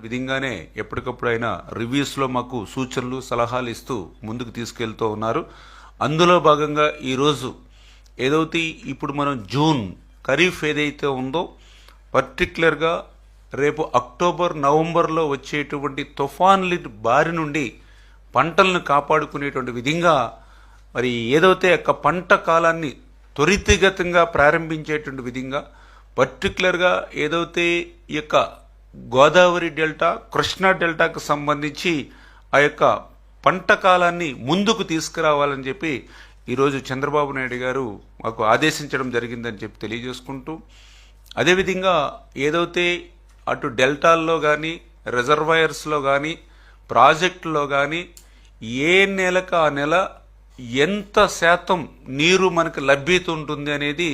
విధంగానే ఎప్పటికప్పుడు ఆయన రివ్యూస్లో మాకు సూచనలు సలహాలు ఇస్తూ ముందుకు తీసుకెళ్తూ ఉన్నారు. అందులో భాగంగా ఈరోజు ఏదైతే ఇప్పుడు మనం జూన్ ఖరీఫ్ ఏదైతే ఉందో పర్టికులర్గా రేపు అక్టోబర్ నవంబర్లో వచ్చేటువంటి తుఫాన్ల బారి నుండి పంటలను కాపాడుకునేటువంటి విధంగా మరి ఏదైతే యొక్క పంట కాలాన్ని త్వరితగతంగా ప్రారంభించేటువంటి విధంగా పర్టికులర్గా ఏదైతే ఈ యొక్క గోదావరి డెల్టా కృష్ణా డెల్టాకు సంబంధించి ఆ యొక్క పంట కాలాన్ని ముందుకు తీసుకురావాలని చెప్పి ఈరోజు చంద్రబాబు నాయుడు గారు మాకు ఆదేశించడం జరిగిందని చెప్పి తెలియజేసుకుంటూ అదేవిధంగా ఏదైతే అటు డెల్టాల్లో కానీ రిజర్వాయర్స్లో కానీ ప్రాజెక్టులో కానీ ఏ నెలకు ఆ నెల ఎంత శాతం నీరు మనకు లభ్యత ఉంటుంది అనేది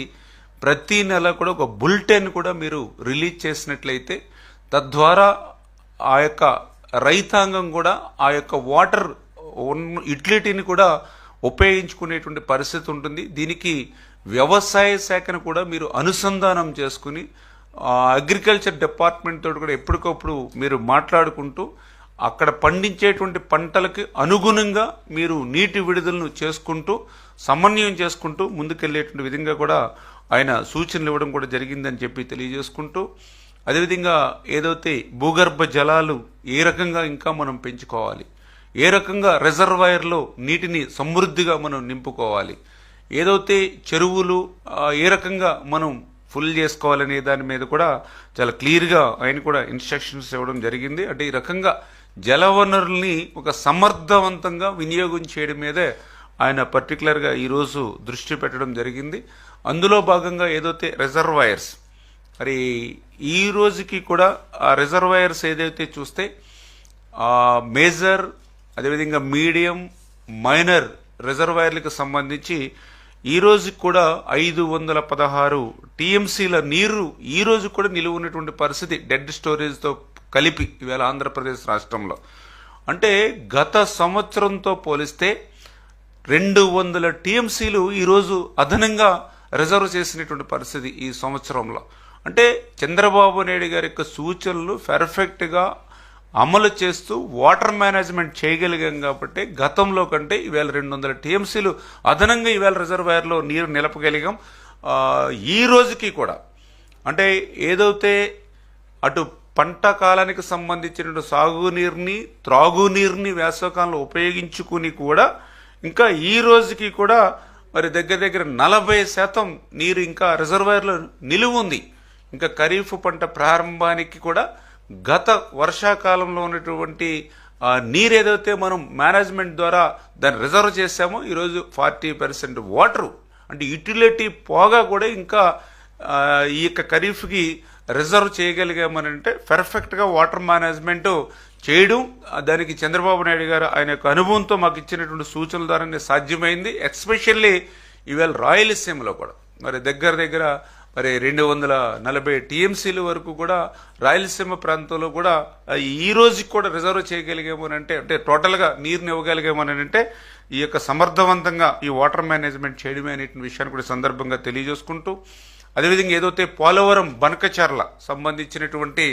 ప్రతి నెల కూడా ఒక బులెటిన్ కూడా మీరు రిలీజ్ చేసినట్లయితే తద్వారా ఆ యొక్క రైతాంగం కూడా ఆ యొక్క వాటర్ యుటిలిటీని కూడా ఉపయోగించుకునేటువంటి పరిస్థితి ఉంటుంది. దీనికి వ్యవసాయ శాఖను కూడా మీరు అనుసంధానం చేసుకుని అగ్రికల్చర్ డిపార్ట్మెంట్ తోటి కూడా ఎప్పటికప్పుడు మీరు మాట్లాడుకుంటూ అక్కడ పండించేటువంటి పంటలకి అనుగుణంగా మీరు నీటి విడుదలను చేసుకుంటూ సమన్వయం చేసుకుంటూ ముందుకెళ్ళేటువంటి విధంగా కూడా ఆయన సూచనలు ఇవ్వడం కూడా జరిగిందని చెప్పి తెలియజేసుకుంటూ అదేవిధంగా ఏదైతే భూగర్భ జలాలు ఏ రకంగా ఇంకా మనం పెంచుకోవాలి ఏ రకంగా రిజర్వాయర్లో నీటిని సమృద్ధిగా మనం నింపుకోవాలి ఏదైతే చెరువులు ఏ రకంగా మనం ఫుల్ చేసుకోవాలనే దాని మీద కూడా చాలా క్లియర్గా ఆయన కూడా ఇన్స్ట్రక్షన్స్ ఇవ్వడం జరిగింది. అంటే ఈ రకంగా జలవనరుల్ని ఒక సమర్థవంతంగా వినియోగం చేయడం మీదే ఆయన పర్టికులర్గా ఈరోజు దృష్టి పెట్టడం జరిగింది. అందులో భాగంగా ఏదైతే రిజర్వాయర్స్ మరి ఈ రోజుకి కూడా ఆ రిజర్వాయర్స్ ఏదైతే చూస్తే మేజర్ అదేవిధంగా మీడియం మైనర్ రిజర్వాయర్లకు సంబంధించి ఈ రోజుకి కూడా ఐదు వందల పదహారు టీఎంసీల నీరు ఈ రోజు కూడా నిలువ ఉన్నటువంటి పరిస్థితి డెడ్ స్టోరేజ్తో కలిపి ఇవాళ ఆంధ్రప్రదేశ్ రాష్ట్రంలో. అంటే గత సంవత్సరంతో పోలిస్తే రెండు వందల టీఎంసీలు ఈరోజు అదనంగా రిజర్వ్ చేసినటువంటి పరిస్థితి ఈ సంవత్సరంలో. అంటే చంద్రబాబు నాయుడు గారి యొక్క సూచనలు పెర్ఫెక్ట్గా అమలు చేస్తూ వాటర్ మేనేజ్మెంట్ చేయగలిగాం కాబట్టి గతంలో కంటే ఈవేళ రెండు వందల టీఎంసీలు అదనంగా ఈవేళ రిజర్వాయర్లో నీరు నిలపగలిగాం. ఈ రోజుకి కూడా. అంటే ఏదైతే అటు పంట కాలానికి సంబంధించిన సాగునీరుని త్రాగునీరుని వేసవకాలంలో ఉపయోగించుకుని కూడా ఇంకా ఈ రోజుకి కూడా మరి దగ్గర దగ్గర నలభై శాతం నీరు ఇంకా రిజర్వాయర్లో నిలువ ఉంది. ఇంకా ఖరీఫ్ పంట ప్రారంభానికి కూడా గత వర్షాకాలంలో ఉన్నటువంటి నీరు ఏదైతే మనం మేనేజ్మెంట్ ద్వారా దాన్ని రిజర్వ్ చేసామో ఈరోజు ఫార్టీ పర్సెంట్ వాటరు అంటే యూటిలిటీ పోగా కూడా ఇంకా ఈ యొక్క ఖరీఫ్కి రిజర్వ్ చేయగలిగామని అంటే పెర్ఫెక్ట్గా వాటర్ మేనేజ్మెంట్ చేయడం దానికి చంద్రబాబు నాయుడు గారు ఆయన యొక్క అనుభవంతో మాకు ఇచ్చినటువంటి సూచనల ద్వారానే సాధ్యమైంది ఎస్పెషల్లీ ఈవేళ రాయలసీమలో కూడా. మరి దగ్గర దగ్గర మరి రెండు వందల నలభై టీఎంసీల వరకు కూడా రాయలసీమ ప్రాంతంలో కూడా ఈ రోజుకి కూడా రిజర్వ్ చేయగలిగామని అంటే టోటల్గా నీరుని ఇవ్వగలిగామనంటే ఈ యొక్క సమర్థవంతంగా ఈ వాటర్ మేనేజ్మెంట్ చేయడమే అనే విషయాన్ని కూడా సందర్భంగా తెలియజేసుకుంటూ అదేవిధంగా ఏదైతే పోలవరం బనకచర్ల సంబంధించినటువంటి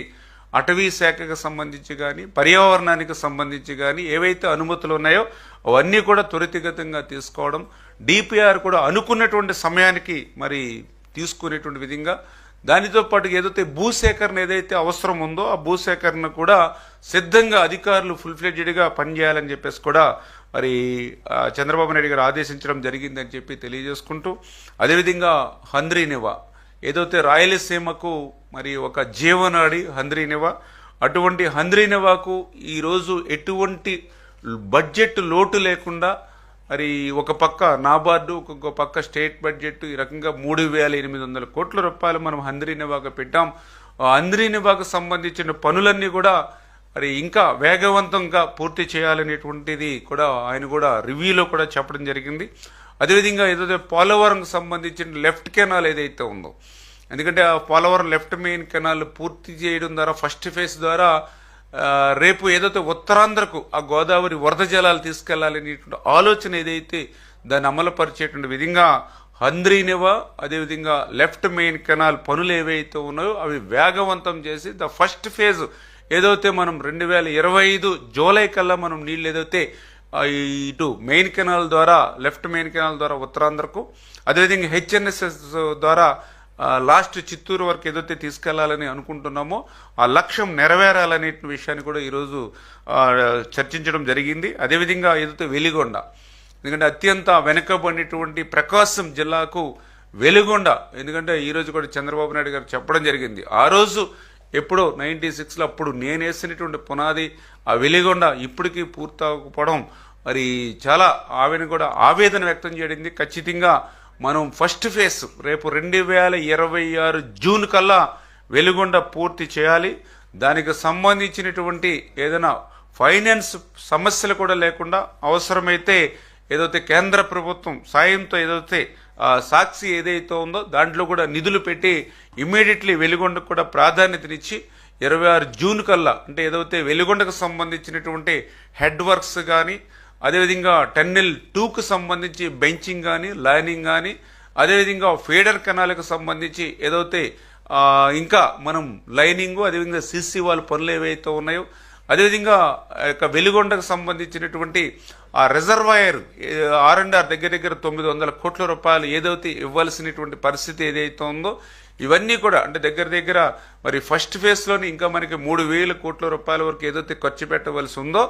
అటవీ శాఖకు సంబంధించి కానీ పర్యావరణానికి సంబంధించి కానీ ఏవైతే అనుమతులు ఉన్నాయో అవన్నీ కూడా త్వరితగతంగా తీసుకోవడం డిపిఆర్ కూడా అనుకున్నటువంటి సమయానికి మరి తీసుకునేటువంటి విధంగా. దానితో పాటు ఏదైతే భూసేకరణ ఏదైతే అవసరం ఉందో ఆ భూసేకరణ కూడా సిద్ధంగా అధికారులు ఫుల్ ఫ్లెడ్జెడ్గా పనిచేయాలని చెప్పేసి కూడా మరి చంద్రబాబు నాయుడు గారు ఆదేశించడం జరిగిందని చెప్పి తెలియజేసుకుంటూ అదేవిధంగా హంద్రీనివా ఏదైతే రాయలసీమకు మరి ఒక జీవనాడి హంద్రీనివా అటువంటి హంద్రీనివాకు ఈరోజు ఎటువంటి బడ్జెట్ లోటు లేకుండా మరి ఒక పక్క నాబార్డు ఒక్కొక్క పక్క స్టేట్ బడ్జెట్ ఈ రకంగా మూడు వేల ఎనిమిది వందల కోట్ల రూపాయలు మనం హంద్రీనివాకు పెట్టాం. ఆ హంద్రీనివాకు సంబంధించిన పనులన్నీ కూడా మరి ఇంకా వేగవంతంగా పూర్తి చేయాలనేటువంటిది కూడా ఆయన కూడా రివ్యూలో కూడా చెప్పడం జరిగింది. అదేవిధంగా ఏదైతే పోలవరంకి సంబంధించిన లెఫ్ట్ కెనాల్ ఏదైతే ఉందో ఎందుకంటే ఆ పోలవరం లెఫ్ట్ మెయిన్ కెనాల్ పూర్తి చేయడం ద్వారా ఫస్ట్ ఫేజ్ ద్వారా రేపు ఏదైతే ఉత్తరాంధ్రకు ఆ గోదావరి వరద జలాలు తీసుకెళ్ళాలనేటువంటి ఆలోచన ఏదైతే దాన్ని అమలుపరిచేటువంటి విధంగా హంద్రీనివా అదేవిధంగా లెఫ్ట్ మెయిన్ కెనాల్ పనులు ఏవైతే ఉన్నాయో అవి వేగవంతం చేసి ద ఫస్ట్ ఫేజ్ ఏదైతే మనం రెండు వేల ఇరవై ఐదు జూలై కల్లా మనం నీళ్ళు ఏదైతే ఇటు మెయిన్ కెనాల్ ద్వారా లెఫ్ట్ మెయిన్ కెనాల్ ద్వారా ఉత్తరాంధ్రకు అదేవిధంగా హెచ్ఎన్ఎస్ఎస్ ద్వారా లాస్ట్ చిత్తూరు వరకు ఏదైతే తీసుకెళ్ళాలని అనుకుంటున్నామో ఆ లక్ష్యం నెరవేరాలనే విషయాన్ని కూడా ఈరోజు చర్చించడం జరిగింది. అదేవిధంగా ఏదైతే వెలిగొండ ఎందుకంటే అత్యంత వెనుకబడినటువంటి ప్రకాశం జిల్లాకు వెలుగొండ ఎందుకంటే ఈరోజు కూడా చంద్రబాబు నాయుడు గారు చెప్పడం జరిగింది. ఆ రోజు ఎప్పుడో నైన్టీ సిక్స్లో అప్పుడు నేను వేసినటువంటి పునాది ఆ వెలిగొండ ఇప్పటికీ పూర్తవకపోవడం మరి చాలా ఆమెను కూడా ఆవేదన వ్యక్తం చేయడింది. ఖచ్చితంగా మనం ఫస్ట్ ఫేజ్ రేపు రెండు వేల ఇరవై ఆరు జూన్ కల్లా వెలుగొండ పూర్తి చేయాలి. దానికి సంబంధించినటువంటి ఏదైనా ఫైనాన్స్ సమస్యలు కూడా లేకుండా అవసరమైతే ఏదైతే కేంద్ర ప్రభుత్వం సాయంతో ఏదైతే సాక్షి ఏదైతే ఉందో దాంట్లో కూడా నిధులు పెట్టి ఇమ్మీడియట్లీ వెలుగొండకు కూడా ప్రాధాన్యతనిచ్చి ఇరవై ఆరు జూన్ కల్లా అంటే ఏదైతే వెలుగొండకు సంబంధించినటువంటి హెడ్ వర్క్స్ కానీ అదేవిధంగా టెన్నిల్ టూకు సంబంధించి బెంచింగ్ కానీ లైనింగ్ కానీ అదేవిధంగా ఫీడర్ కెనాలకు సంబంధించి ఏదైతే ఇంకా మనం లైనింగ్ అదేవిధంగా సిసి వాళ్ళ పనులు ఏవైతే ఉన్నాయో అదేవిధంగా యొక్క వెలుగొండకు సంబంధించినటువంటి ఆ రిజర్వాయర్ ఆర్ అండ్ ఆర్ దగ్గర దగ్గర తొమ్మిది వందల కోట్ల రూపాయలు ఏదైతే ఇవ్వాల్సినటువంటి పరిస్థితి ఏదైతే ఉందో ఇవన్నీ కూడా అంటే దగ్గర దగ్గర మరి ఫస్ట్ ఫేజ్లోని ఇంకా మనకి మూడు వేల కోట్ల రూపాయల వరకు ఏదైతే ఖర్చు పెట్టవలసి ఉందో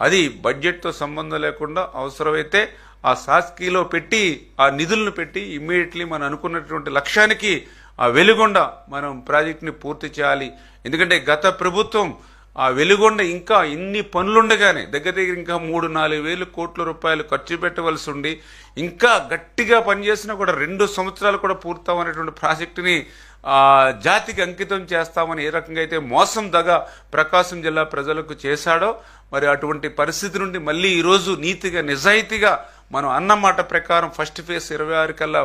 అది బడ్జెట్తో సంబంధం లేకుండా అవసరమైతే ఆ సాస్కీలో పెట్టి ఆ నిధులను పెట్టి ఇమ్మీడియట్లీ మనం అనుకున్నటువంటి లక్ష్యానికి ఆ వెలుగొండ మనం ప్రాజెక్ట్ని పూర్తి చేయాలి. ఎందుకంటే గత ప్రభుత్వం ఆ వెలుగొండ ఇంకా ఇన్ని పనులుండగానే దగ్గర దగ్గర ఇంకా మూడు నాలుగు వేలు కోట్ల రూపాయలు ఖర్చు పెట్టవలసి ఉండి ఇంకా గట్టిగా పనిచేసినా కూడా రెండు సంవత్సరాలు కూడా పూర్తవనేటువంటి ప్రాజెక్టుని జాతికి అంకితం చేస్తామని ఏ రకంగా అయితే మోసం దగ ప్రకాశం జిల్లా ప్రజలకు చేశాడో మరి అటువంటి పరిస్థితి నుండి మళ్ళీ ఈరోజు నీతిగా నిజాయితీగా మనం అన్నమాట ప్రకారం ఫస్ట్ ఫేజ్ ఇరవై ఆరు కల్లా